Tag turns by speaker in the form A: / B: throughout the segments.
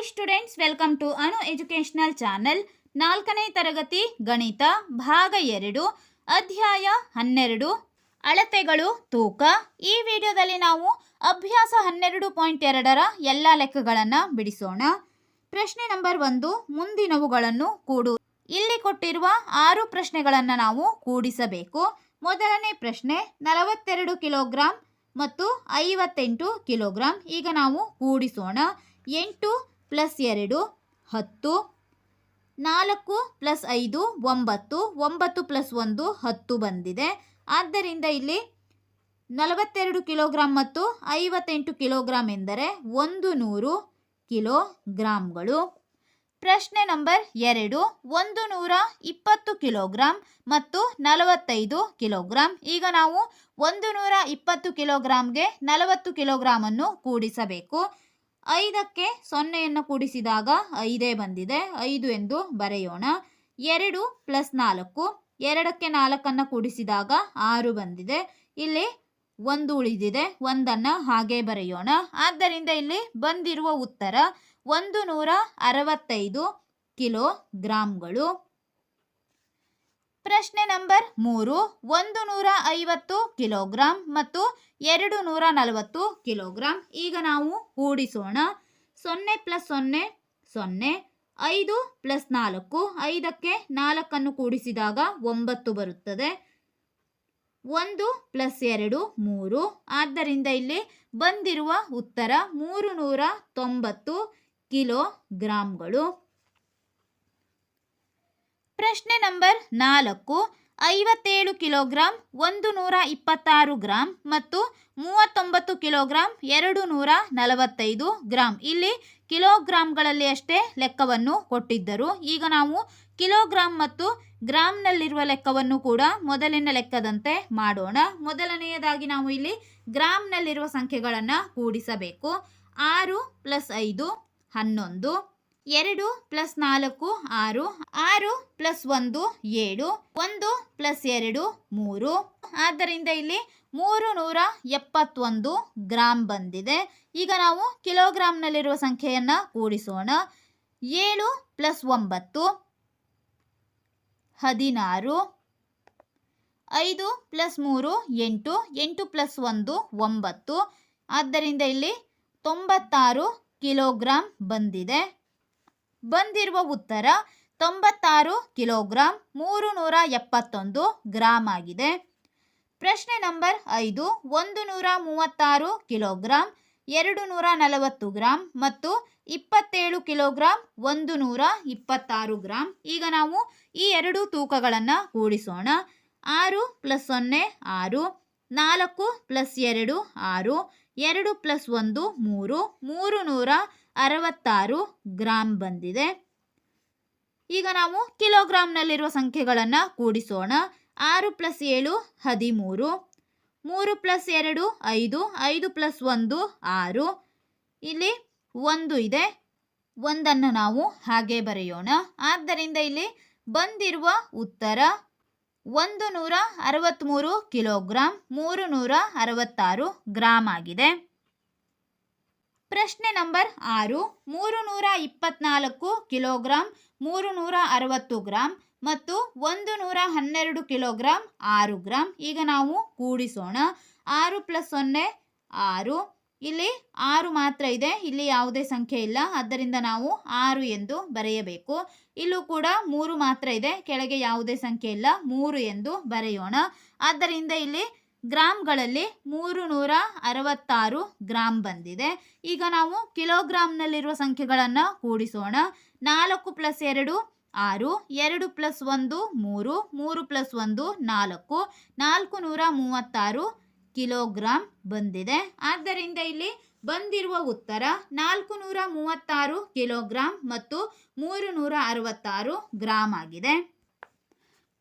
A: Hi students welcome to Anu educational channel ನಾಲ್ಕನೇ ತರಗತಿ ಗಣಿತ, ಭಾಗ ಎರಡು, ಅಧ್ಯಾಯ ಹನ್ನೆರಡು, ಅಳತೆಗಳು, ತೂಕ. ಈ ವಿಡಿಯೋದಲ್ಲಿ ನಾವು ಅಭ್ಯಾಸ ಹನ್ನೆರಡು ಪಾಯಿಂಟ್ ಎರಡರ ಎಲ್ಲ ಲೆಕ್ಕಗಳನ್ನು ಬಿಡಿಸೋಣ. ಪ್ರಶ್ನೆ ನಂಬರ್ ಒಂದು, ಮುಂದಿನವುಗಳನ್ನು ಕೂಡು. ಇಲ್ಲಿ ಕೊಟ್ಟಿರುವ ಆರು ಪ್ರಶ್ನೆಗಳನ್ನು ನಾವು ಕೂಡಿಸಬೇಕು. ಮೊದಲನೇ ಪ್ರಶ್ನೆ, ನಲವತ್ತೆರಡು ಕಿಲೋಗ್ರಾಂ ಮತ್ತು ಐವತ್ತೆಂಟು ಕಿಲೋಗ್ರಾಂ. ಈಗ ನಾವು ಕೂಡಿಸೋಣ. ಎಂಟು ಪ್ಲಸ್ ಎರಡು, ಹತ್ತು, ನಾಲ್ಕು ಪ್ಲಸ್ ಐದು, ಒಂಬತ್ತು ಒಂಬತ್ತು ಪ್ಲಸ್ ಒಂದು, ಹತ್ತು ಬಂದಿದೆ. ಆದ್ದರಿಂದ ಇಲ್ಲಿ ನಲವತ್ತೆರಡು ಕಿಲೋಗ್ರಾಮ್ ಮತ್ತು ಐವತ್ತೆಂಟು ಕಿಲೋಗ್ರಾಂ ಎಂದರೆ ಒಂದು ನೂರು ಕಿಲೋಗ್ರಾಂಗಳು. ಪ್ರಶ್ನೆ ನಂಬರ್ ಎರಡು, ಒಂದು ನೂರ ಇಪ್ಪತ್ತು ಕಿಲೋಗ್ರಾಮ್ ಮತ್ತು ನಲವತ್ತೈದು ಕಿಲೋಗ್ರಾಮ್ ಈಗ ನಾವು ಒಂದು ನೂರ ಇಪ್ಪತ್ತು ಕಿಲೋಗ್ರಾಮ್ಗೆ ನಲವತ್ತು ಕಿಲೋಗ್ರಾಮನ್ನು ಕೂಡಿಸಬೇಕು. ಐದಕ್ಕೆ ಸೊನ್ನೆಯನ್ನು ಕೂಡಿಸಿದಾಗ ಐದೇ ಬಂದಿದೆ. ಐದು ಎಂದು ಬರೆಯೋಣ. ಎರಡು ಪ್ಲಸ್ ನಾಲ್ಕು, ಎರಡಕ್ಕೆ ನಾಲ್ಕನ್ನು ಕೂಡಿಸಿದಾಗ ಆರು ಬಂದಿದೆ. ಇಲ್ಲಿ ಒಂದು ಉಳಿದಿದೆ. ಒಂದನ್ನು ಹಾಗೆ ಬರೆಯೋಣ. ಆದ್ದರಿಂದ ಇಲ್ಲಿ ಬಂದಿರುವ ಉತ್ತರ ಒಂದು ನೂರ ಅರವತ್ತೈದು ಕಿಲೋಗ್ರಾಂಗಳು ಪ್ರಶ್ನೆ ನಂಬರ್ ಮೂರು, ಒಂದು ನೂರ ಐವತ್ತು ಕಿಲೋಗ್ರಾಂ ಮತ್ತು ಎರಡು ನೂರ ನಲವತ್ತು ಕಿಲೋಗ್ರಾಂ. ಈಗ ನಾವು ಕೂಡಿಸೋಣ. ಸೊನ್ನೆ ಪ್ಲಸ್ ಸೊನ್ನೆ ಸೊನ್ನೆ, ಐದು ಪ್ಲಸ್ ನಾಲ್ಕು, ಐದಕ್ಕೆ ನಾಲ್ಕನ್ನು ಕೂಡಿಸಿದಾಗ ಒಂಬತ್ತು ಬರುತ್ತದೆ. ಒಂದು ಪ್ಲಸ್ ಎರಡು, ಮೂರು. ಆದ್ದರಿಂದ ಇಲ್ಲಿ ಬಂದಿರುವ ಉತ್ತರ ಮೂರು ನೂರ ತೊಂಬತ್ತು ಕಿಲೋಗ್ರಾಂಗಳು. ಪ್ರಶ್ನೆ ನಂಬರ್ ನಾಲ್ಕು. ಐವತ್ತೇಳು ಕಿಲೋಗ್ರಾಂ ಒಂದು ನೂರ ಇಪ್ಪತ್ತಾರು ಗ್ರಾಂ ಮತ್ತು ಮೂವತ್ತೊಂಬತ್ತು ಕಿಲೋಗ್ರಾಂ ಎರಡು ನೂರ ನಲವತ್ತೈದು ಗ್ರಾಂ. ಇಲ್ಲಿ ಕಿಲೋಗ್ರಾಂಗಳಲ್ಲಿ ಅಷ್ಟೇ ಲೆಕ್ಕವನ್ನು ಕೊಟ್ಟಿದ್ದರು. ಈಗ ನಾವು ಕಿಲೋಗ್ರಾಂ ಮತ್ತು ಗ್ರಾಂನಲ್ಲಿರುವ ಲೆಕ್ಕವನ್ನು ಕೂಡ ಮೊದಲಿನ ಲೆಕ್ಕದಂತೆ ಮಾಡೋಣ. ಮೊದಲನೆಯದಾಗಿ ನಾವು ಇಲ್ಲಿ ಗ್ರಾಂನಲ್ಲಿರುವ ಸಂಖ್ಯೆಗಳನ್ನು ಕೂಡಿಸಬೇಕು. ಆರು ಪ್ಲಸ್ ಐದು, ಹನ್ನೊಂದು. ಎರಡು ಪ್ಲಸ್ ನಾಲ್ಕು, ಆರು ಆರು ಪ್ಲಸ್ ಒಂದು, ಏಳು, ಒಂದು ಪ್ಲಸ್ ಎರಡು, ಮೂರು. ಆದ್ದರಿಂದ ಇಲ್ಲಿ ಮೂರು ನೂರ ಎಪ್ಪತ್ತೊಂದು ಗ್ರಾಮ್ ಬಂದಿದೆ. ಈಗ ನಾವು ಕಿಲೋಗ್ರಾಮ್ನಲ್ಲಿರುವ ಸಂಖ್ಯೆಯನ್ನು ಕೂಡಿಸೋಣ. ಏಳು ಪ್ಲಸ್ ಒಂಬತ್ತು, ಹದಿನಾರು. ಐದು ಪ್ಲಸ್ ಮೂರು, ಎಂಟು. ಎಂಟು ಪ್ಲಸ್ ಒಂದು, ಒಂಬತ್ತು. ಆದ್ದರಿಂದ ಇಲ್ಲಿ ತೊಂಬತ್ತಾರು ಕಿಲೋಗ್ರಾಂ ಬಂದಿದೆ. ಬಂದಿರುವ ಉತ್ತರ ತೊಂಬತ್ತಾರು ಕಿಲೋಗ್ರಾಂ ಮೂರು ನೂರ ಎಪ್ಪತ್ತೊಂದು ಗ್ರಾಂ ಆಗಿದೆ. ಪ್ರಶ್ನೆ ನಂಬರ್ ಐದು ಒಂದು ನೂರ ಮೂವತ್ತಾರು ಕಿಲೋಗ್ರಾಂ ಎರಡು ನೂರ ನಲವತ್ತು ಗ್ರಾಂ ಮತ್ತು ಇಪ್ಪತ್ತೇಳು ಕಿಲೋಗ್ರಾಂ ಒಂದು ನೂರ ಇಪ್ಪತ್ತಾರು ಗ್ರಾಂ. ಈಗ ನಾವು ಈ ಎರಡು ತೂಕಗಳನ್ನು ಕೂಡಿಸೋಣ. ಆರು ಪ್ಲಸ್ ಸೊನ್ನೆ, ಆರು. ನಾಲ್ಕು ಪ್ಲಸ್ ಎರಡು, ಆರು. ಎರಡು ಪ್ಲಸ್ ಒಂದು, ಮೂರು. ಮೂರು ನೂರ ಅರವತ್ತಾರು ಗ್ರಾಮ್ ಬಂದಿದೆ. ಈಗ ನಾವು ಕಿಲೋಗ್ರಾಂನಲ್ಲಿರುವ ಸಂಖ್ಯೆಗಳನ್ನು ಕೂಡಿಸೋಣ. ಆರು ಪ್ಲಸ್ ಏಳು, ಹದಿಮೂರು. ಮೂರು ಪ್ಲಸ್ ಎರಡು, ಐದು. ಐದು ಪ್ಲಸ್ ಒಂದು, ಆರು. ಇಲ್ಲಿ ಒಂದು ಇದೆ. ಒಂದನ್ನು ನಾವು ಹಾಗೆ ಬರೆಯೋಣ. ಆದ್ದರಿಂದ ಇಲ್ಲಿ ಬಂದಿರುವ ಉತ್ತರ ಒಂದು ನೂರ ಅರವತ್ತ್ಮೂರು ಕಿಲೋಗ್ರಾಮ್ ಮೂರು ನೂರ ಅರವತ್ತಾರು ಗ್ರಾಮ್ ಆಗಿದೆ. ಪ್ರಶ್ನೆ ನಂಬರ್ ಆರು. ಮೂರು ನೂರ ಇಪ್ಪತ್ನಾಲ್ಕು ಕಿಲೋಗ್ರಾಂ ಮೂರು ನೂರ ಅರವತ್ತು ಗ್ರಾಂ ಮತ್ತು ಒಂದು ನೂರ ಹನ್ನೆರಡು ಕಿಲೋಗ್ರಾಂ, ಆರು ಗ್ರಾಂ. ಈಗ ನಾವು ಕೂಡಿಸೋಣ. ಆರು ಪ್ಲಸ್ ಸೊನ್ನೆ, ಆರು. ಇಲ್ಲಿ ಆರು ಮಾತ್ರ ಇದೆ. ಇಲ್ಲಿ ಯಾವುದೇ ಸಂಖ್ಯೆ ಇಲ್ಲ. ಆದ್ದರಿಂದ ನಾವು ಆರು ಎಂದು ಬರೆಯಬೇಕು. ಇಲ್ಲೂ ಕೂಡ ಮೂರು ಮಾತ್ರ ಇದೆ. ಕೆಳಗೆ ಯಾವುದೇ ಸಂಖ್ಯೆ ಇಲ್ಲ. ಮೂರು ಎಂದು ಬರೆಯೋಣ. ಆದ್ದರಿಂದ ಇಲ್ಲಿ ಗ್ರಾಮ್ಗಳಲ್ಲಿ ಮೂರು ನೂರ ಅರವತ್ತಾರು ಗ್ರಾಮ್ ಬಂದಿದೆ. ಈಗ ನಾವು ಕಿಲೋಗ್ರಾಮ್ನಲ್ಲಿರುವ ಸಂಖ್ಯೆಗಳನ್ನು ಕೂಡಿಸೋಣ. ನಾಲ್ಕು ಪ್ಲಸ್ ಎರಡು, ಆರು, ಎರಡು ಪ್ಲಸ್ ಒಂದು, ಮೂರು ಮೂರು ಪ್ಲಸ್ ಒಂದು, ನಾಲ್ಕು ನಾಲ್ಕು ನೂರ ಮೂವತ್ತಾರು ಕಿಲೋಗ್ರಾಮ್ ಬಂದಿದೆ. ಆದ್ದರಿಂದ ಇಲ್ಲಿ ಬಂದಿರುವ ಉತ್ತರ ನಾಲ್ಕು ನೂರ ಮೂವತ್ತಾರು ಕಿಲೋಗ್ರಾಮ್ ಮತ್ತು ಮೂರು ನೂರ ಅರವತ್ತಾರು ಗ್ರಾಮ್ ಆಗಿದೆ.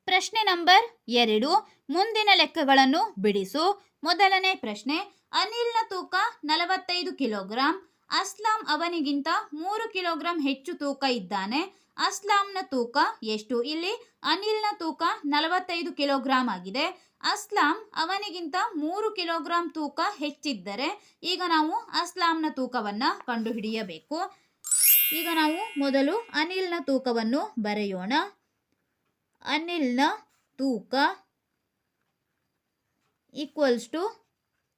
A: ಪ್ರಶ್ನೆ ನಂಬರ್ ಎರಡು. ಮುಂದಿನ ಲೆಕ್ಕಗಳನ್ನು ಬಿಡಿಸು. ಮೊದಲನೇ ಪ್ರಶ್ನೆ, ಅನಿಲ್ನ ತೂಕ ನಲವತ್ತೈದು ಕಿಲೋಗ್ರಾಂ. ಅಸ್ಲಾಂ ಅವನಿಗಿಂತ ಮೂರು ಕಿಲೋಗ್ರಾಂ ಹೆಚ್ಚು ತೂಕ ಇದ್ದಾನೆ. ಅಸ್ಲಾಂನ ತೂಕ ಎಷ್ಟು? ಇಲ್ಲಿ ಅನಿಲ್ನ ತೂಕ ನಲವತ್ತೈದು ಕಿಲೋಗ್ರಾಂ ಆಗಿದೆ. ಅಸ್ಲಾಂ ಅವನಿಗಿಂತ ಮೂರು ಕಿಲೋಗ್ರಾಂ ತೂಕ ಹೆಚ್ಚಿದ್ದರೆ ಈಗ ನಾವು ಅಸ್ಲಾಂನ ತೂಕವನ್ನು ಕಂಡುಹಿಡಿಯಬೇಕು. ಈಗ ನಾವು ಮೊದಲು ಅನಿಲ್ನ ತೂಕವನ್ನು ಬರೆಯೋಣ. ಅನಿಲ್ನ ತೂಕ ಈಕ್ವಲ್ಸ್ ಟು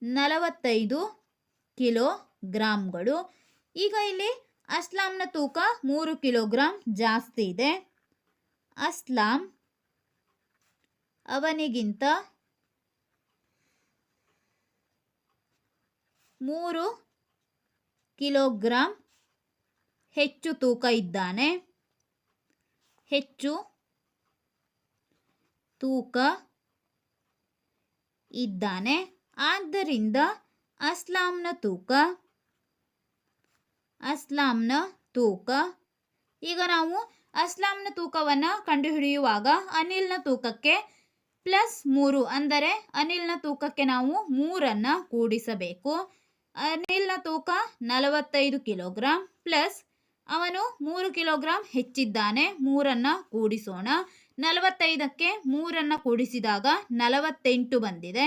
A: ನಲವತ್ತೈದು ಕಿಲೋಗ್ರಾಮ್ಗಳು ಈಗ ಇಲ್ಲಿ ಅಸ್ಲಾಂನ ತೂಕ ಮೂರು ಕಿಲೋಗ್ರಾಮ್ ಜಾಸ್ತಿ ಇದೆ. ಅಸ್ಲಾಂ ಅವನಿಗಿಂತ ಮೂರು ಕಿಲೋಗ್ರಾಮ್ ಹೆಚ್ಚು ತೂಕ ಇದ್ದಾನೆ. ಹೆಚ್ಚು ತೂಕ ಇದ್ದಾನೆ. ಆದ್ದರಿಂದ ಅಸ್ಲಾಂನ ತೂಕ ಅಸ್ಲಾಂನ ತೂಕ. ಈಗ ನಾವು ಅಸ್ಲಾಂನ ತೂಕವನ್ನು ಕಂಡುಹಿಡಿಯುವಾಗ ಅನಿಲ್ನ ತೂಕಕ್ಕೆ ಪ್ಲಸ್ ಮೂರು ಅಂದರೆ ಅನಿಲ್ನ ತೂಕಕ್ಕೆ ನಾವು ಮೂರನ್ನು ಕೂಡಿಸಬೇಕು. ಅನಿಲ್ನ ತೂಕ ನಲವತ್ತೈದು ಕಿಲೋಗ್ರಾಂ ಪ್ಲಸ್ ಅವನು ಮೂರು ಕಿಲೋಗ್ರಾಂ ಹೆಚ್ಚಿದ್ದಾನೆ. ಮೂರನ್ನು ಕೂಡಿಸೋಣ. ನಲವತ್ತೈದಕ್ಕೆ ಮೂರನ್ನು ಕೂಡಿಸಿದಾಗ ನಲವತ್ತೆಂಟು ಬಂದಿದೆ.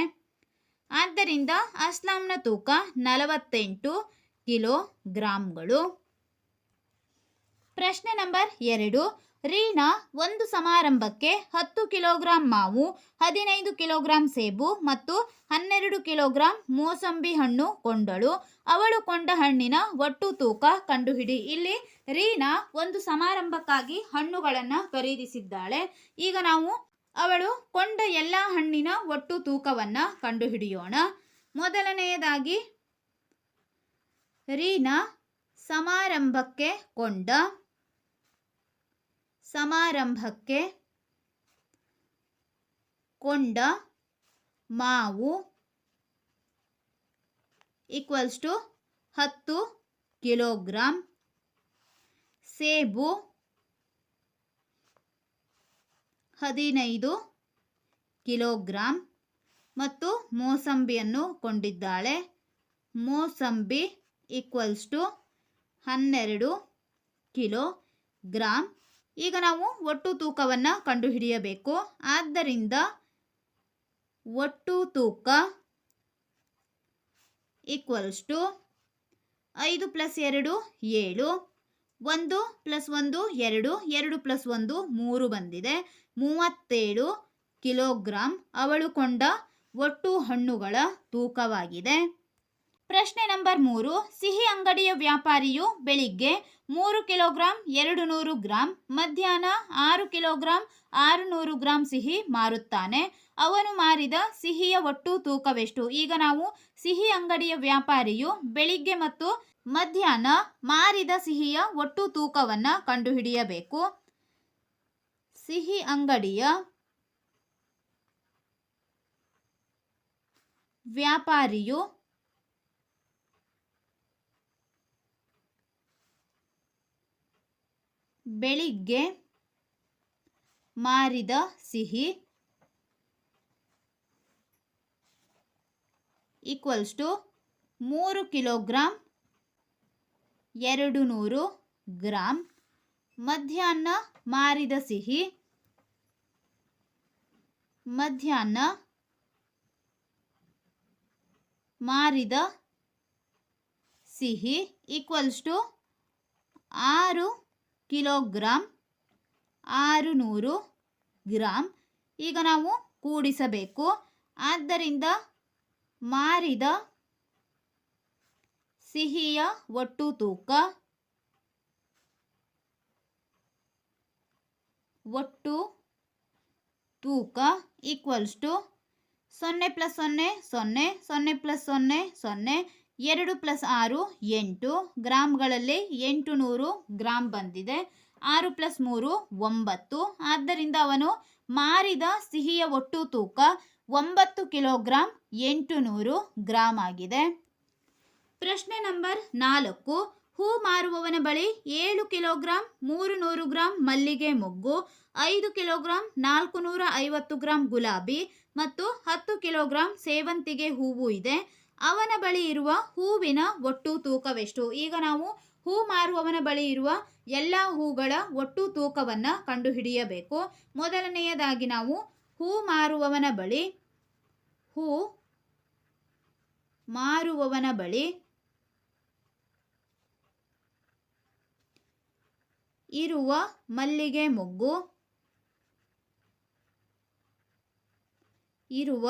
A: ಆದ್ದರಿಂದ ಅಸ್ಲಾಂನ ತೂಕ ನಲವತ್ತೆಂಟು ಕಿಲೋಗ್ರಾಂಗಳು ಪ್ರಶ್ನೆ ನಂಬರ್ ಎರಡು, ರೀನಾ ಒಂದು ಸಮಾರಂಭಕ್ಕೆ ಹತ್ತು ಕಿಲೋಗ್ರಾಂ ಮಾವು, ಹದಿನೈದು ಕಿಲೋಗ್ರಾಂ ಸೇಬು ಮತ್ತು ಹನ್ನೆರಡು ಕಿಲೋಗ್ರಾಂ ಮೋಸಂಬಿ ಹಣ್ಣು ಕೊಂಡಳು. ಅವಳು ಕೊಂಡ ಹಣ್ಣಿನ ಒಟ್ಟು ತೂಕ ಕಂಡುಹಿಡಿ. ಇಲ್ಲಿ ರೀನಾ ಒಂದು ಸಮಾರಂಭಕ್ಕಾಗಿ ಹಣ್ಣುಗಳನ್ನು ಖರೀದಿಸಿದ್ದಾಳೆ. ಈಗ ನಾವು ಅವಳು ಕೊಂಡ ಎಲ್ಲ ಹಣ್ಣಿನ ಒಟ್ಟು ತೂಕವನ್ನು ಕಂಡುಹಿಡಿಯೋಣ. ಮೊದಲನೆಯದಾಗಿ ರೀನಾ ಸಮಾರಂಭಕ್ಕೆ ಕೊಂಡ. ಸಮಾರಂಭಕ್ಕೆ ಕೊಂಡ ಮಾವು ಈಕ್ವಲ್ಸ್ ಟು ಹತ್ತು ಕಿಲೋಗ್ರಾಂ. ಸೇಬು ಹದಿನೈದು ಕಿಲೋಗ್ರಾಂ ಮತ್ತು ಮೋಸಂಬಿಯನ್ನು ಕೊಂಡಿದ್ದಾಳೆ. ಮೋಸಂಬಿ ಈಕ್ವಲ್ಸ್ ಟು ಹನ್ನೆರಡು ಕಿಲೋ ಗ್ರಾಮ್ ಈಗ ನಾವು ಒಟ್ಟು ತೂಕವನ್ನು ಕಂಡುಹಿಡಿಯಬೇಕು. ಆದ್ದರಿಂದ ಒಟ್ಟು ತೂಕ ಈಕ್ವಲ್ಸ್ ಟು ಐದು ಪ್ಲಸ್ ಎರಡು ಏಳು. ಒಂದು ಪ್ಲಸ್ ಒಂದು ಎರಡು ಎರಡು ಪ್ಲಸ್ ಒಂದು ಮೂರು ಬಂದಿದೆ. ಮೂವತ್ತೇಳು ಕಿಲೋಗ್ರಾಂ ಅವಳು ಕೊಂಡ ಒಟ್ಟು ಹಣ್ಣುಗಳ ತೂಕವಾಗಿದೆ. ಪ್ರಶ್ನೆ ನಂಬರ್ ಮೂರು, ಸಿಹಿ ಅಂಗಡಿಯ ವ್ಯಾಪಾರಿಯು ಬೆಳಿಗ್ಗೆ ಮೂರು ಕಿಲೋಗ್ರಾಂ, ಎರಡು ನೂರು ಗ್ರಾಂ, ಮಧ್ಯಾಹ್ನ ಆರು ಕಿಲೋಗ್ರಾಂ, ಆರು ನೂರು ಗ್ರಾಂ ಸಿಹಿ ಮಾರುತ್ತಾನೆ. ಅವನು ಮಾರಿದ ಸಿಹಿಯ ಒಟ್ಟು ತೂಕವೆಷ್ಟು? ಈಗ ನಾವು ಸಿಹಿ ಅಂಗಡಿಯ ವ್ಯಾಪಾರಿಯು ಬೆಳಿಗ್ಗೆ ಮತ್ತು ಮಧ್ಯಾಹ್ನ ಮಾರಿದ ಸಿಹಿಯ ಒಟ್ಟು ತೂಕವನ್ನು ಕಂಡುಹಿಡಿಯಬೇಕು. ಸಿಹಿ ಅಂಗಡಿಯ ವ್ಯಾಪಾರಿಯು ಬೆಳಿಗ್ಗೆ ಮಾರಿದ ಸಿಹಿ ಈಕ್ವಲ್ಸ್ ಟು ಮೂರು ಕಿಲೋಗ್ರಾಂ ಎರಡು ನೂರು ಗ್ರಾಂ ಮಧ್ಯಾಹ್ನ ಮಾರಿದ ಸಿಹಿ, ಮಧ್ಯಾಹ್ನ ಮಾರಿದ ಸಿಹಿ ಈಕ್ವಲ್ಸ್ ಟು ಆರು ಕಿಲೋಗ್ರಾಂ ಆರು ನೂರು ಗ್ರಾಂ. ಈಗ ನಾವು ಕೂಡಿಸಬೇಕು. ಆದ್ದರಿಂದ ಮಾರಿದ ಸಿಹಿಯ ಒಟ್ಟು ತೂಕ ಒಟ್ಟು ತೂಕ ಈಕ್ವಲ್ಸ್ ಟು ಸೊನ್ನೆ ಪ್ಲಸ್ ಸೊನ್ನೆ ಸೊನ್ನೆ ಸೊನ್ನೆ ಪ್ಲಸ್ ಸೊನ್ನೆ ಸೊನ್ನೆ, ಎರಡು ಪ್ಲಸ್ ಆರು, ಎಂಟು ಗ್ರಾಮ್ಗಳಲ್ಲಿ ಎಂಟು ನೂರು ಗ್ರಾಮ್ ಬಂದಿದೆ. ಆರು ಪ್ಲಸ್ ಮೂರು, ಒಂಬತ್ತು. ಆದ್ದರಿಂದ ಅವನು ಮಾರಿದ ಸಿಹಿಯ ಒಟ್ಟು ತೂಕ ಒಂಬತ್ತು ಕಿಲೋಗ್ರಾಮ್ ಎಂಟು ನೂರು ಗ್ರಾಮ್ ಆಗಿದೆ. ಪ್ರಶ್ನೆ ನಂಬರ್ ನಾಲ್ಕು. ಹೂ ಮಾರುವವನ ಬಳಿ ಏಳು ಕಿಲೋಗ್ರಾಂ ಮೂರು ನೂರು ಗ್ರಾಂ ಮಲ್ಲಿಗೆ ಮೊಗ್ಗು, ಐದು ಕಿಲೋಗ್ರಾಂ ನಾಲ್ಕು ನೂರ ಐವತ್ತು ಗ್ರಾಂ ಗುಲಾಬಿ ಮತ್ತು ಹತ್ತು ಕಿಲೋಗ್ರಾಂ ಸೇವಂತಿಗೆ ಹೂವು ಇದೆ. ಅವನ ಬಳಿ ಇರುವ ಹೂವಿನ ಒಟ್ಟು ತೂಕವೆಷ್ಟು? ಈಗ ನಾವು ಹೂ ಮಾರುವವನ ಬಳಿ ಇರುವ ಎಲ್ಲ ಹೂಗಳ ಒಟ್ಟು ತೂಕವನ್ನು ಕಂಡುಹಿಡಿಯಬೇಕು. ಮೊದಲನೆಯದಾಗಿ ನಾವು ಹೂ ಮಾರುವವನ ಬಳಿ, ಹೂ ಮಾರುವವನ ಬಳಿ ಇರುವ ಮಲ್ಲಿಗೆ ಮೊಗ್ಗು, ಇರುವ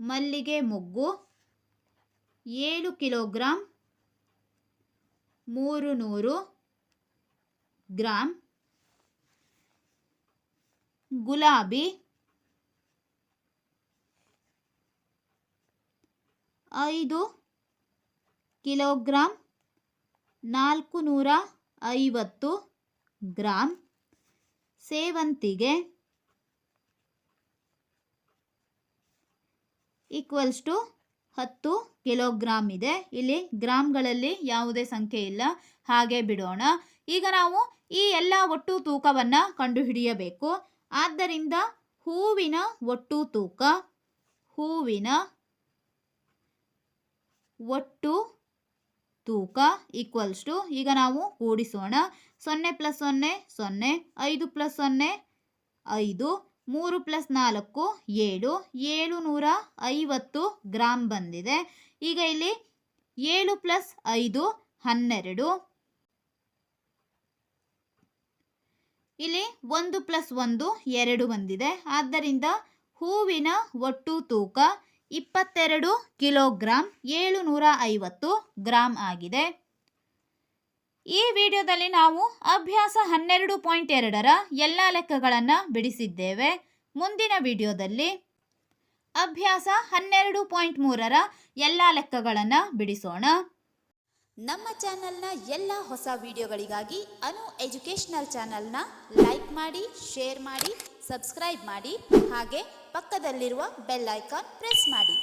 A: ಮಲ್ಲಿಗೆ ಮೊಗ್ಗು ಏಳು ಕಿಲೋಗ್ರಾಂ ಮೂರು ನೂರು ಗ್ರಾಂ ಗುಲಾಬಿ, ಐದು ಕಿಲೋಗ್ರಾಂ ನಾಲ್ಕು ನೂರ ಐವತ್ತು ಗ್ರಾಂ ಸೇವಂತಿಗೆ ಈಕ್ವಲ್ಸ್ ಟು ಹತ್ತು ಕಿಲೋಗ್ರಾಮ್ ಇದೆ. ಇಲ್ಲಿ ಗ್ರಾಮ್ಗಳಲ್ಲಿ ಯಾವುದೇ ಸಂಖ್ಯೆ ಇಲ್ಲ. ಹಾಗೆ ಬಿಡೋಣ. ಈಗ ನಾವು ಈ ಎಲ್ಲ ಒಟ್ಟು ತೂಕವನ್ನು ಕಂಡುಹಿಡಿಯಬೇಕು. ಆದ್ದರಿಂದ ಹೂವಿನ ಒಟ್ಟು ತೂಕ, ಹೂವಿನ ಒಟ್ಟು ತೂಕ ಈಕ್ವಲ್ಸ್ ಟು, ಈಗ ನಾವು ಕೂಡಿಸೋಣ. ಸೊನ್ನೆ ಪ್ಲಸ್ ಸೊನ್ನೆ ಸೊನ್ನೆ, ಐದು ಪ್ಲಸ್ ಸೊನ್ನೆ, ಐದು, ಮೂರು ಪ್ಲಸ್ ನಾಲ್ಕು, ಏಳು ಏಳು ನೂರ ಐವತ್ತು ಗ್ರಾಮ್ ಬಂದಿದೆ. ಈಗ ಇಲ್ಲಿ ಏಳು ಪ್ಲಸ್ ಐದು, ಹನ್ನೆರಡು. ಇಲ್ಲಿ ಒಂದು ಪ್ಲಸ್ ಒಂದು, ಎರಡು ಬಂದಿದೆ. ಆದ್ದರಿಂದ ಹೂವಿನ ಒಟ್ಟು ತೂಕ ಇಪ್ಪತ್ತೆರಡು ಕಿಲೋಗ್ರಾಂ ಏಳು ನೂರ ಐವತ್ತು ಗ್ರಾಂ ಆಗಿದೆ. ಈ ವಿಡಿಯೋದಲ್ಲಿ ನಾವು ಅಭ್ಯಾಸ ಹನ್ನೆರಡು ಪಾಯಿಂಟ್ ಎರಡರ ಎಲ್ಲ ಲೆಕ್ಕಗಳನ್ನು ಬಿಡಿಸಿದ್ದೇವೆ. ಮುಂದಿನ ವಿಡಿಯೋದಲ್ಲಿ ಅಭ್ಯಾಸ ಹನ್ನೆರಡು ಪಾಯಿಂಟ್ ಮೂರರ ಎಲ್ಲ ಲೆಕ್ಕಗಳನ್ನು ಬಿಡಿಸೋಣ.
B: ನಮ್ಮ ಚಾನೆಲ್ನ ಎಲ್ಲ ಹೊಸ ವಿಡಿಯೋಗಳಿಗಾಗಿ ಅನು ಎಜುಕೇಷನಲ್ ಚಾನೆಲ್ನ ಲೈಕ್ ಮಾಡಿ, ಶೇರ್ ಮಾಡಿ, ಸಬ್ಸ್ಕ್ರೈಬ್ ಮಾಡಿ, ಹಾಗೆ ಪಕ್ಕದಲ್ಲಿರುವ ಬೆಲ್ ಐಕಾನ್ ಪ್ರೆಸ್ ಮಾಡಿ.